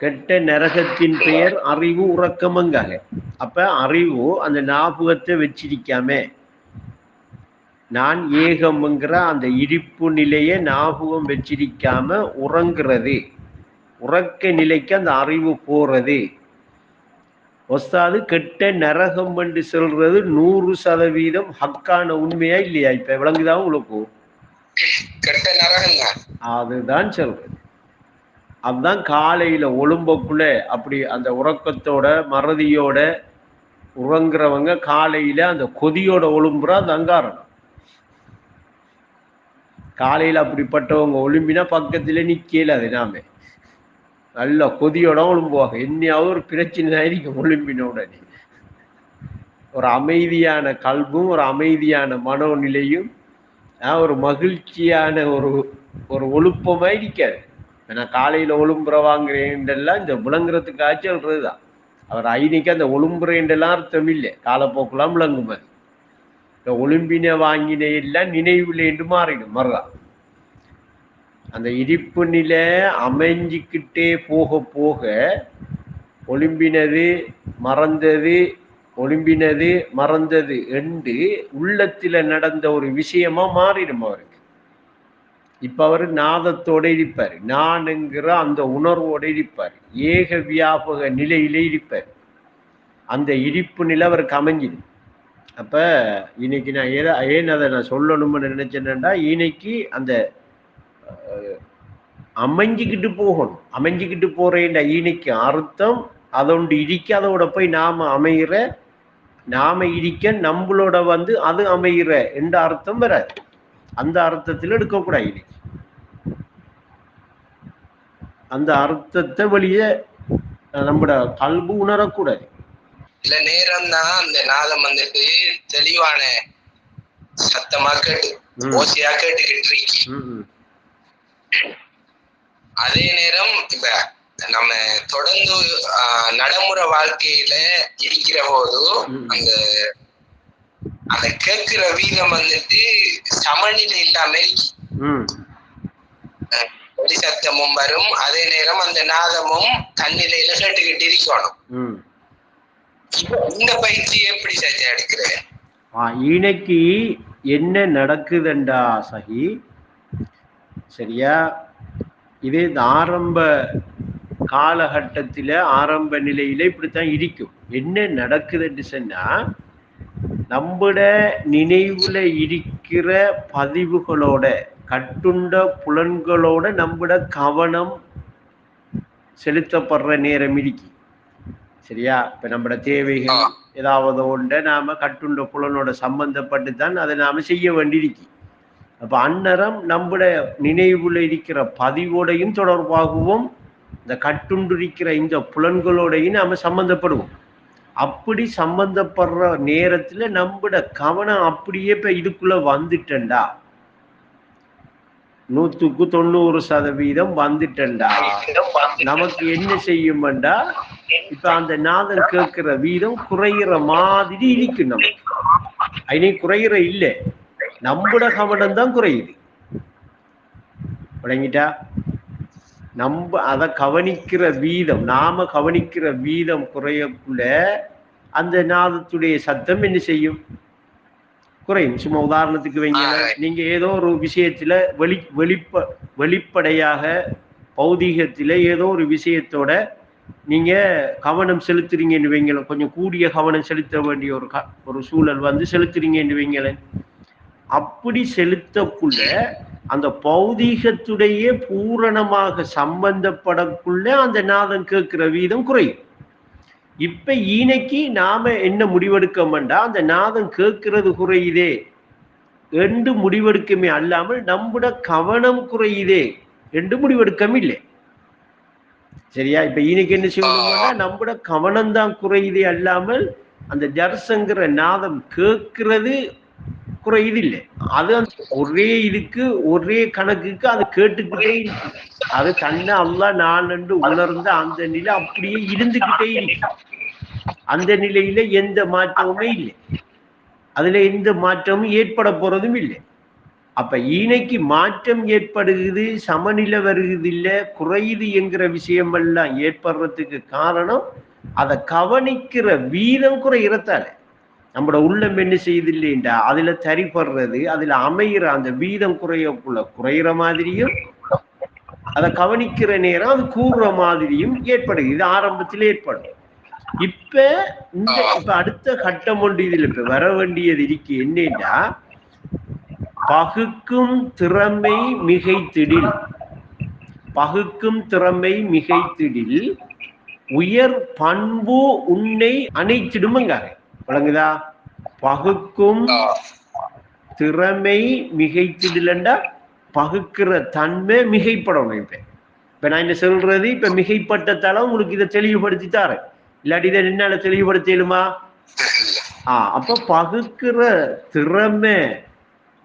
கெட்ட நரகத்தின் பெயர் அறிவு உறக்கமங்காக அப்ப அறிவு அந்த ஞாபகத்தை வச்சிருக்காம. நான் ஏகம்ங்கிற அந்த இருப்பு நிலையை ஞாபகம் வச்சிருக்காம உறங்குறது. உறக்க நிலைக்கு அந்த அறிவு போறது. ஒஸ்தாது கெட்ட நரகம் என்று சொல்றது நூறு சதவீதம் ஹக்கான உண்மையா இல்லையா? இப்ப விளங்குதா உங்களுக்கு? அதுதான் சொல்றது. அதுதான் காலையில ஒழும்பக்குள்ள அப்படி அந்த உறக்கத்தோட மறதியோட உறங்குறவங்க காலையில அந்த கொதியோட ஒழும்புறா அந்த அங்காரம். காலையில அப்படிப்பட்டவங்க ஒழும்பினா பக்கத்துல நிக்கல அது நாம. நல்ல கொதியோட ஒழும்புவாங்க. என்னையாவது ஒரு பிரச்சனை தான் இருக்கும் ஒழும்பின உடனே. ஒரு அமைதியான கல்வும் ஒரு அமைதியான மனோநிலையும் ஒரு மகிழ்ச்சியான ஒரு ஒரு ஒழுப்பமா நிற்காது ஏன்னா நான் காலையில ஒழும்புற வாங்குறேன்டெல்லாம் இந்த விளங்குறதுக்காக சொல்றதுதான் அவர் ஐனிக்கு அந்த ஒழும்புறேண்டெல்லாம் அர்த்தம் இல்லை. காலப்போக்கெல்லாம் விளங்கும் அது இந்த ஒழும்பின வாங்கின எல்லாம் நினைவுல என்று மாறிடும் மறுதான் அந்த இருப்பு நிலை அமைஞ்சிக்கிட்டே போக போக ஒளிம்பினது மறந்தது ஒளிம்பினது மறந்தது என்று உள்ளத்துல நடந்த ஒரு விஷயமா மாறிடும் அவரு. இப்ப அவர் நாதத்தோட இருப்பார். நானுங்கிற அந்த உணர்வோட இருப்பார். ஏக வியாபக நிலையிலே இருப்பார். அந்த இடிப்பு நிலை அவருக்கு அமைஞ்சிடும் அப்ப இன்னைக்கு நான் ஏதா ஏன் அதை நான் சொல்லணும்னு நினைச்சேன்னா இன்னைக்கு அந்த அமைஞ்சிக்கிட்டு போகணும். அமைஞ்சிக்கிட்டு போறேன்ற இன்னைக்கு அர்த்தம் அதோண்டு இடிக்க அதோட போய் நாம அமைகிற நாம இடிக்க நம்மளோட வந்து அது அமைகிற என்ற அர்த்தம் வராது. அந்த அர்த்தத்தில் எடுக்கக்கூடாது இன்னைக்கு அந்த அர்த்தத்தை வெளியே நம்மட கல்பு உணரக்கூடாது இல்ல நேரம் தான் அந்த நாதம் வந்துட்டு தெளிவான சத்தமா கேட்டு. ஓசையா கேட்டுக்கிட்டு இருக்கு. அதே நேரம் இப்ப நம்ம தொடர்ந்து நடைமுறை வாழ்க்கையில இருக்கிற போது. அந்த அந்த கேட்கிற வீதம் வந்துட்டு சமநிலை இல்லாம ஒலி சத்தமும் வரும். அதே நேரம் அந்த நாதமும் தன்னிலையில கேட்டுக்கிட்டு இருக்கணும். இந்த பயிற்சி எப்படி சஜா எடுக்கிற? ஆ, இன்னைக்கு என்ன நடக்குதுண்டா சஹி சரியா? இது இந்த ஆரம்ப காலகட்டத்தில ஆரம்ப நிலையில இப்படித்தான் இருக்கும். என்ன நடக்குதுன்னு சொன்னா நம்மட நினைவுல இருக்கிற பதிவுகளோட கட்டுண்ட புலன்களோட நம்மட கவனம் செலுத்தப்படுற நேரம் இருக்கு சரியா? இப்ப நம்மட தேவைகள் ஏதாவது ஒன்றை நாம கட்டுண்ட புலனோட சம்பந்தப்பட்டு தான் அதை நாம செய்ய வேண்டியிருக்கு அப்ப அந்நரம் நம்முட நினைவுல இருக்கிற பதிவோடையும் தொடர்பாகவும் இந்த கட்டுண்டிருக்கிற இந்த புலன்களோடையும் நாம சம்பந்தப்படுவோம். அப்படி சம்பந்தப்படுற நேரத்துல நம்முட கவனம் அப்படியே இப்ப இதுக்குள்ள வந்துட்டண்டா நூத்துக்கு தொண்ணூறு சதவீதம் வந்துட்டண்டா நமக்கு என்ன செய்யும்டா இப்ப அந்த நாதம் கேட்கிற வீதம் குறையிற மாதிரி இருக்கு நமக்கு. அதினே குறையிற இல்ல. நம்மட கவனம் தான் குறையுது. விளங்கிட்டா நம்ம அதை கவனிக்கிற வீதம் நாம கவனிக்கிற வீதம் குறையக்குள்ள அந்த நாதத்துடைய சத்தம் என்ன செய்யும்? குறையும். சும்மா உதாரணத்துக்கு வைங்க நீங்க ஏதோ ஒரு விஷயத்துல வெளி வெளிப்ப வெளிப்படையாக பௌதீகத்தில ஏதோ ஒரு விஷயத்தோட நீங்க கவனம் செலுத்துறீங்கன்னு வைங்களேன். கொஞ்சம் கூடிய கவனம் செலுத்த வேண்டிய ஒரு க- ஒரு சூழல் வந்து செலுத்துறீங்கன்னு வைங்களேன். அப்படி செலுத்தக்குள்ள அந்த பௌதீகத்துடைய பூரணமாக சம்பந்தப்படக்குள்ள அந்த நாதம் கேட்கிற வீதம் குறையும். இப்ப ஈனைக்கு நாம என்ன முடிவெடுக்கமெண்டா அந்த நாதம் கேட்கிறது குறையுதே. என்று முடிவெடுக்கமே அல்லாமல் நம்முட கவனம் குறையுதே என்று முடிவெடுக்கம் இல்லை சரியா? இப்ப ஈனைக்கு என்ன செய்யணும்னா நம்முட கவனம் தான் குறையுதே அல்லாமல் அந்த ஜர்சங்கிற நாதம் கேட்கிறது குறையுது இல்லை அது அந்த ஒரே இதுக்கு ஒரே கணக்குக்கு அது கேட்டுக்கிட்டே அது தன்னை அல்லா நான் என்று உணர்ந்த அந்த நிலை அப்படியே இருந்துகிட்டே இருக்கு. அந்த நிலையில எந்த மாற்றமுமே இல்லை. அதுல எந்த மாற்றமும் ஏற்பட போறதும் இல்லை. அப்ப ஈனைக்கு மாற்றம் ஏற்படுகிறது சமநிலை வருகிறது இல்ல குறையுது என்கிற விஷயம் எல்லாம் ஏற்படுறதுக்கு காரணம் அதை கவனிக்கிற வீதம் குறைகிறதால நம்மளோட உள்ளம் என்ன செய்யுது இல்லைண்டா அதுல சரிபடுறது அதுல அமைகிற அந்த வீதம் குறையக்குள்ள குறையிற மாதிரியும் அதை கவனிக்கிற நேரம் அது கூறுற மாதிரியும் ஏற்படுது இது ஆரம்பத்தில் ஏற்படும். இப்ப இந்த இப்ப அடுத்த கட்டம் ஒன்று இதுல இப்ப வர வேண்டியது இருக்கு. என்னன்னா பகுக்கும் திறமை மிகைத்திடில். பகுக்கும் திறமை மிகைத்திடில் உயர் பண்பு உன்னை அணைத்திடுமங்காக விளங்குதா? பகுக்கும் திறமை மிகைத்திடலண்டா பகுக்கிற தன்மை மிகைப்படணும் இப்ப. இப்ப நான் என்ன சொல்றது? இப்ப மிகைப்பட்டதால உங்களுக்கு இதை தெளிவுபடுத்தி தரேன். இல்லாட்டி இதை என்னால தெளிவுபடுத்தலுமா ஆ அப்ப பகுக்கிற திறமை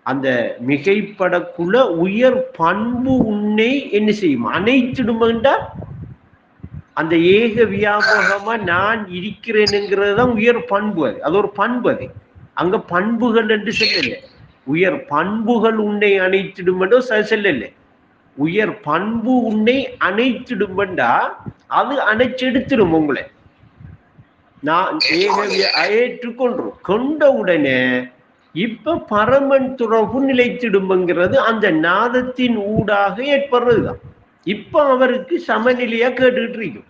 அந்த மிகைப்படக்குள்ள உயர் பண்பு உன்னை என்ன செய்யும்? அனைத்திடுமெண்டா அந்த ஏக வியாபகமா நான் இருக்கிறேனுங்கிறது தான் உயர் பண்பு அது. அது ஒரு பண்பு அது. அங்க பண்புகள் என்று சொல்லல. உயர் பண்புகள் உன்னை அணைத்திடுமெண்டோ செல்லல. உயர் பண்பு உன்னை அணைத்திடுமெண்டா அது அணைச்செடுத்துடும் உங்களை. நான் ஏக ஏற்றுக்கொள்றோம் கொண்ட உடனே இப்ப பரமன் துறவு நிலைத்திடும்புங்கிறது அந்த நாதத்தின் ஊடாக ஏற்படுறதுதான். இப்ப அவருக்கு சமநிலையா கேட்டுக்கிட்டு இருக்கும்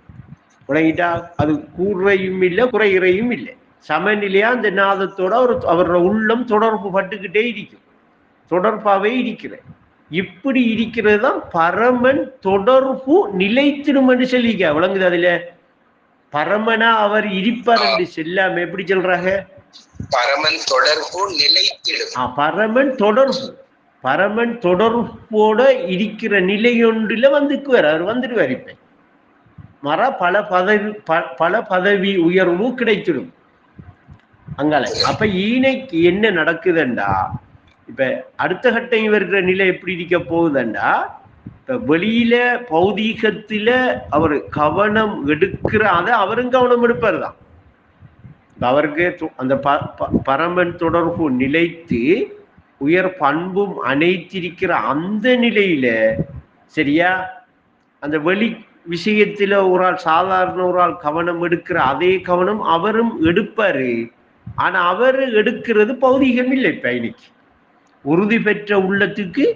விளங்கிட்டா அது கூறையும் இல்லை குறையிறையும் இல்லை. சமநிலையா அந்த நாதத்தோட அவர் அவரோட உள்ளம் தொடர்பு பட்டுக்கிட்டே இருக்கும் தொடர்பாவே இருக்கிறேன் இப்படி இருக்கிறது தான் பரமன் தொடர்பு நிலைத்திடும் என்று சொல்லிக்க விளங்குது அதுல. பரமனா அவர் இருப்பார் என்று சொல்லாம எப்படி சொல்றாங்க? பரமன் தொடர்பு நிலைத்திடும். ஆ, பரமன் தொடர்பு. பரமன் தொடர்போட இருக்கிற நிலையொன்றில வந்துக்குவார். அவர் வந்துடுவார் இப்ப. மர பல பதவி ப- பல பதவி உயர்வு கிடைச்சிடும் அங்கால அப்ப ஈனைக்கு என்ன நடக்குதுண்டா? இப்ப அடுத்த கட்டம் வருகிற நிலை எப்படி இருக்க போகுதுண்டா? இப்ப வெளியில பௌதீகத்துல அவர் கவனம் எடுக்கிற அதை அவரும் கவனம் எடுப்பார் தான் அவருக்கு அந்த ப- பரமன் தொடர்பு நிலைத்து உயர் பண்பும் அனைத்திருக்கிற அந்த நிலையில சரியா? அந்த வெளி விஷயத்துல ஒரு ஆள் சாதாரண ஒரு ஆள் கவனம் எடுக்கிற அதே கவனம் அவரும் எடுப்பாரு. ஆனா அவர் எடுக்கிறது பௌதீகம் இல்லை இப்ப இன்னைக்கு. உறுதி பெற்ற உள்ளத்துக்கு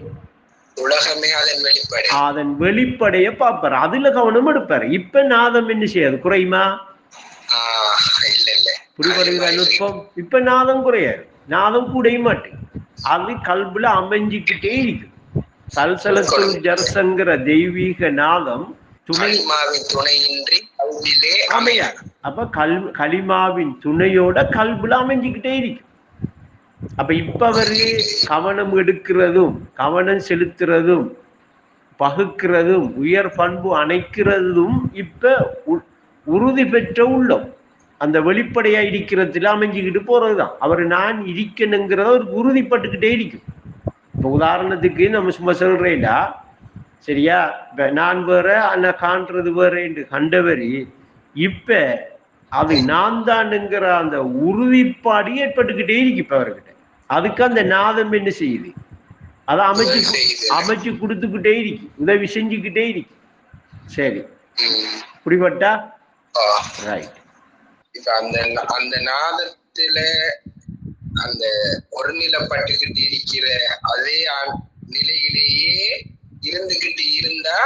உலகமே அதன் வெளிப்பாடு. அதன் வெளிப்படைய பார்ப்பாரு. அதுல கவனம் எடுப்பாரு. இப்ப நாதம் என்ன செய்யாது? குறையுமா? ஆஹ் இல்ல இல்ல. புரிபடுகிற நுட்பம். இப்ப நாதம் குறையாது. நாதம் கூடைய மாட்டேன். அது கல்புல அமைஞ்சுக்கிட்டே இருக்கு. சல்சலத்து ஜர்சங்கிற தெய்வீக நாதம் துணை துணையின்றி அமையாது. அப்ப கல் கலிமாவின் துணையோட கல்புல அமைஞ்சுக்கிட்டே இருக்கு. அப்ப இப்ப அவரு கவனம் எடுக்கிறதும் கவனம் செலுத்துறதும் பகுக்கிறதும் உயர் பண்பு அணைக்கிறதும் இப்ப உறுதி பெற்ற உள்ளம். அந்த வெளிப்படையா இருக்கிறதுல அமைஞ்சுக்கிட்டு போறதுதான். அவர் நான் இருக்கணுங்கிறத ஒரு உறுதிப்பட்டுக்கிட்டே இருக்கும் இப்ப உதாரணத்துக்கு நம்ம சும்மா சொல்றேன்டா. சரியா? இப்ப நான் வேற அண்ணா காண்றது வேற என்று கண்டவரி இப்ப அது நான் தானுங்கிற அந்த உறுதிப்பாடு ஏற்பட்டுக்கிட்டே இருக்கு இப்ப அவர்கிட்ட. அதுக்கு அந்த நாதம் என்ன செய்யுது? அதை அமைச்சு. அமைச்சு கொடுத்துக்கிட்டே இருக்கு. உதவி செஞ்சுக்கிட்டே இருக்கு. சரி. புரிபட்டா ரைட் இப்ப அந்த அந்த நாதத்துல அந்த ஒருநிலைப்பட்டுக்கிட்டு இருக்கிற அதே நிலையிலேயே இருந்துகிட்டு இருந்தா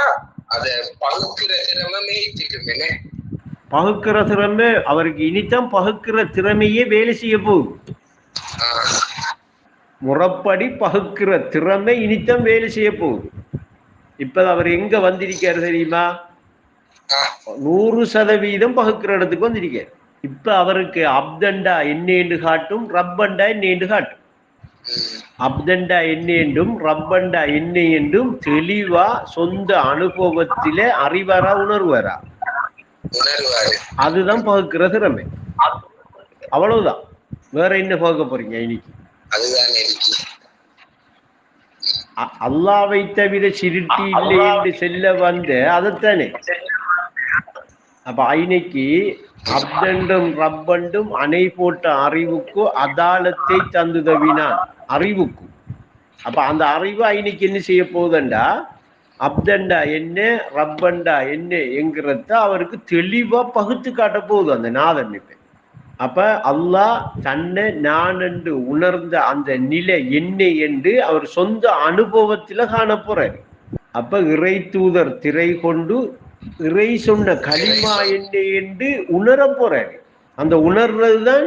அத பகுக்கிற திறமே என்ன பகுக்கிற திறமை அவருக்கு இனித்தான் பகுக்கிற திறமையே வேலை செய்ய போகுது. ஆஹ் முறப்படி பகுக்கிற திறமை இனித்தான் வேலை செய்ய போகுது. இப்ப அவர் எங்க வந்திருக்காரு தெரியுமா? நூறு சதவீதம் பகுக்கிற இடத்துக்கு வந்திருக்காரு. இப்ப அவருக்கு அப்தண்டா என்னேண்டு காட்டும் ரப்பண்டா என்னேண்டு காட்டும். அப்தண்டா என்ன என்றும் ரப்பண்டா என்ன என்றும் தெளிவா சொந்த அனுபவத்தில அறிவாரா உணர்வாரா? அதுதான் பகுக்கிற திறமை. அவ்வளவுதான். வேற என்ன பகுக்க போறீங்க இன்னைக்கு? அல்லாவை தவிர சிருட்டி இல்லை என்று செல்ல வந்த அதைத்தானே? அப்ப ஐனைக்கு அப்தண்டும் ரப்பண்டும் அணை போட்ட அறிவுக்கு அதாலத்தை தந்துதவினான். அறிவுக்கு. அப்ப அந்த அறிவு இன்னைக்கு என்ன செய்ய போகுதுண்டா? அப்தண்டா என்ன ரப்பண்டா என்ன என்கிறத அவருக்கு தெளிவா பகுத்து காட்ட போகுது அந்த நாதன் இப்ப. அப்ப அல்லாஹ் தன்னை நான் என்று உணர்ந்த அந்த நிலை என்ன என்று அவர் சொந்த அனுபவத்துல காண போறாரு. அப்ப இறை தூதர் திரை கொண்டு இறை சொன்ன களிமா என்ன என்று உணர போறாரு அந்த உணர்றதுதான்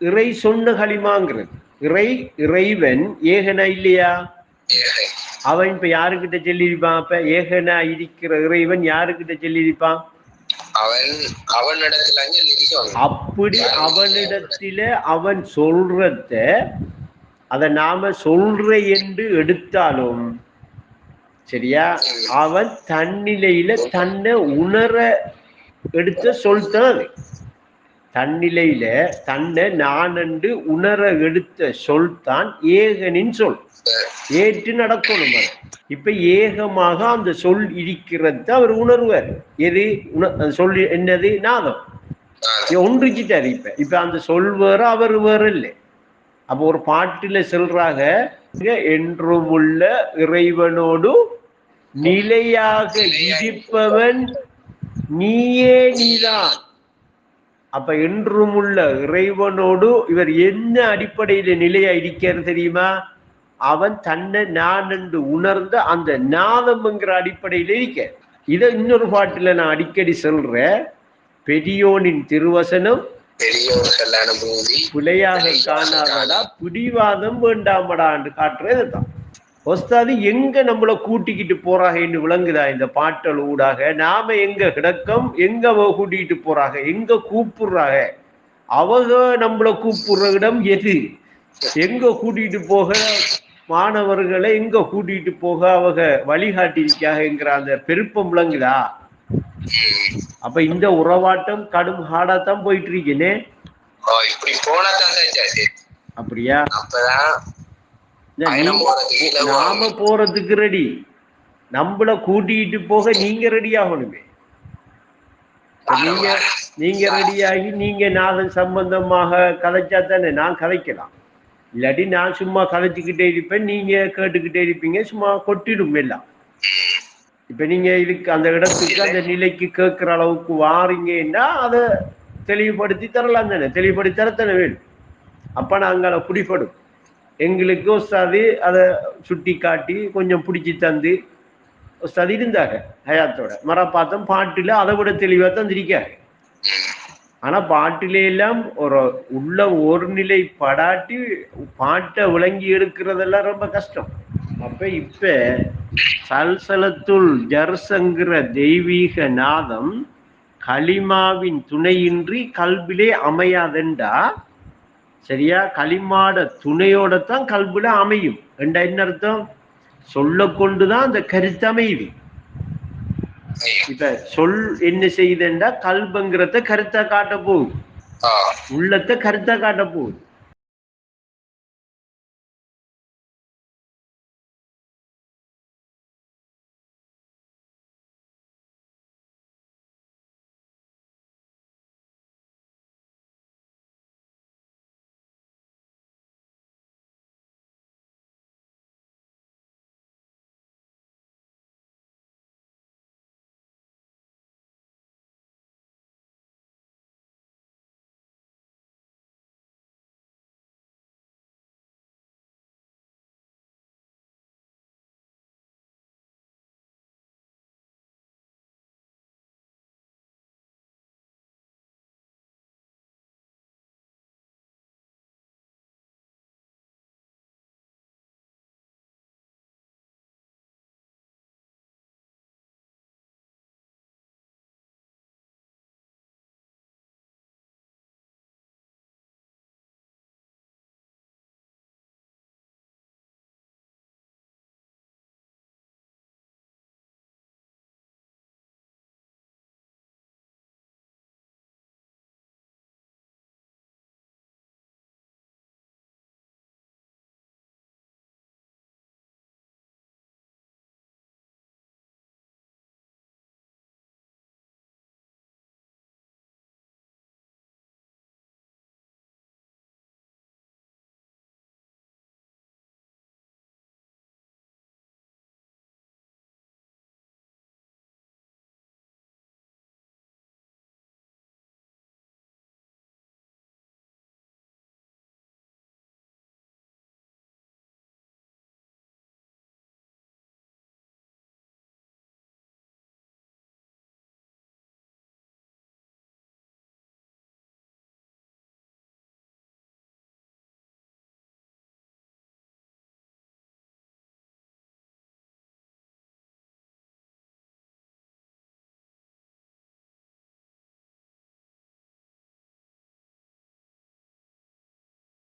இறை சொன்ன களிமாங்கிறது. இறை இறைவன் ஏகனா இல்லையா. அவன் இப்ப யாருக்கிட்ட சொல்லியிருப்பான்? அப்ப ஏகனா இருக்கிற இறைவன் யாருக்கிட்ட சொல்லியிருப்பான்? அவன் அப்படி அவனிடத்தில அவன் சொல்றத அத நாம சொல்ற என்று எடுத்தாலும் சரியா? அவன் தன்னிலையில தன்னை உணர எடுத்த சொல்தான். அது தன்னிலையில தன்னை நான் என்று உணர எடுத்த சொல் தான் ஏகனின் சொல். ஏற்று நடக்கணும் அது. இப்ப ஏகமாக அந்த சொல் இருக்கிறது அவர் உணர்வார். எது? உண- அந்த சொல் என்னது? நாதம். ஒன்றுக்கிட்டாரு இப்ப. இப்ப அந்த சொல் வேற அவர் வேற இல்லை. அப்போ ஒரு பாட்டுல சொல்றாங்க என்றும் உள்ள இறைவனோடு நிலையாக இருப்பவன் நீயே நீதான். அப்ப என்றும் உள்ள இறைவனோடு இவர் என்ன அடிப்படையில நிலையா இருக்கிறது தெரியுமா? அவன் தன்னை நான் என்று உணர்ந்த அந்த நாதம்ங்கிற அடிப்படையில இருக்க. இதை இன்னொரு பாட்டுல நான் அடிக்கடி சொல்றேன். பெரியோனின் திருவசனம் பிழையாக காணாதடா பிடிவாதம் வேண்டாமடான்னு காட்டுறது தான் ஒஸ்தாது எங்க நம்மள கூட்டிக்கிட்டு போறாங்கன்னு விளங்குதா? இந்த பாட்டல் ஊடாக. நாம எங்க கிடக்கம்? எங்க கூட்டிக்கிட்டு போறாங்க? எங்க கூப்பிடுறாங்க? அவங்க நம்மள கூப்பிடுற இடம் எது? எங்க கூட்டிட்டு போக? மாணவர்களை எங்க கூட்டிட்டு போக? அவங்க வழிகாட்டியிருக்காங்கங்கிற அந்த பெருப்பம் விளங்குதா. அப்ப இந்த உறவாட்டம் கடும் ஹார்டா தான் போயிட்டு இருக்கேனே. இப்படி போனா தான் அப்படியா? அப்பதான் இல்ல, பயணம் நீ- போறதுக்கு இலவம். நாம போறதுக்கு ரெடி நம்மள கூட்டிட்டு போக நீங்க ரெடி ஆகணுமே. நீங்க நீங்க ரெடியாகி நீங்க நாதன் சம்பந்தமாக கதைச்சா தானே நான் கதைக்கலாம். இல்லாட்டி நான் சும்மா கதைச்சுக்கிட்டே இருப்பேன் நீங்க கேட்டுக்கிட்டே இருப்பீங்க சும்மா கொட்டிடும் எல்லாம். இப்ப நீங்க இதுக்கு அந்த இடத்துக்கு அந்த நிலைக்கு கேட்கிற அளவுக்கு வாரீங்கன்னா அதை தெளிவுபடுத்தி தரலாம் தானே. தெளிவுபடுத்தி தரத்தானே வேணும். அப்ப நாங்கள் அதை பிடிபடும் எங்களுக்கு உஸ்தாது அதை சுட்டி காட்டி கொஞ்சம் பிடிச்சி தந்து உஸ்தாது இருந்தாங்க ஹயாத்தோட. மரப்பாத்தம் பாட்டில் அதை விட தெளிவாக தந்திருக்காங்க ஆனா பாட்டிலே எல்லாம் ஒரு உள்ள ஒரு நிலை படாட்டி பாட்டை விளங்கி எடுக்கிறதெல்லாம் ரொம்ப கஷ்டம். அப்ப இப்ப சல்சலத்துல் ஜர்சங்கிற தெய்வீக நாதம் களிமாவின் துணையின்றி கல்விலே அமையாதெண்டா சரியா? களிமாட துணையோட தான் கல்வில அமையும். என்றா என்ன அர்த்தம்? சொல்ல கொண்டுதான் அந்த கருத்து அமையுது. இப்ப சொல் என்ன செய்யுதுண்டா? கல்புங்கிறத கருத்தா காட்ட போகுது. உள்ளத்தை கருத்தா காட்ட போகுது.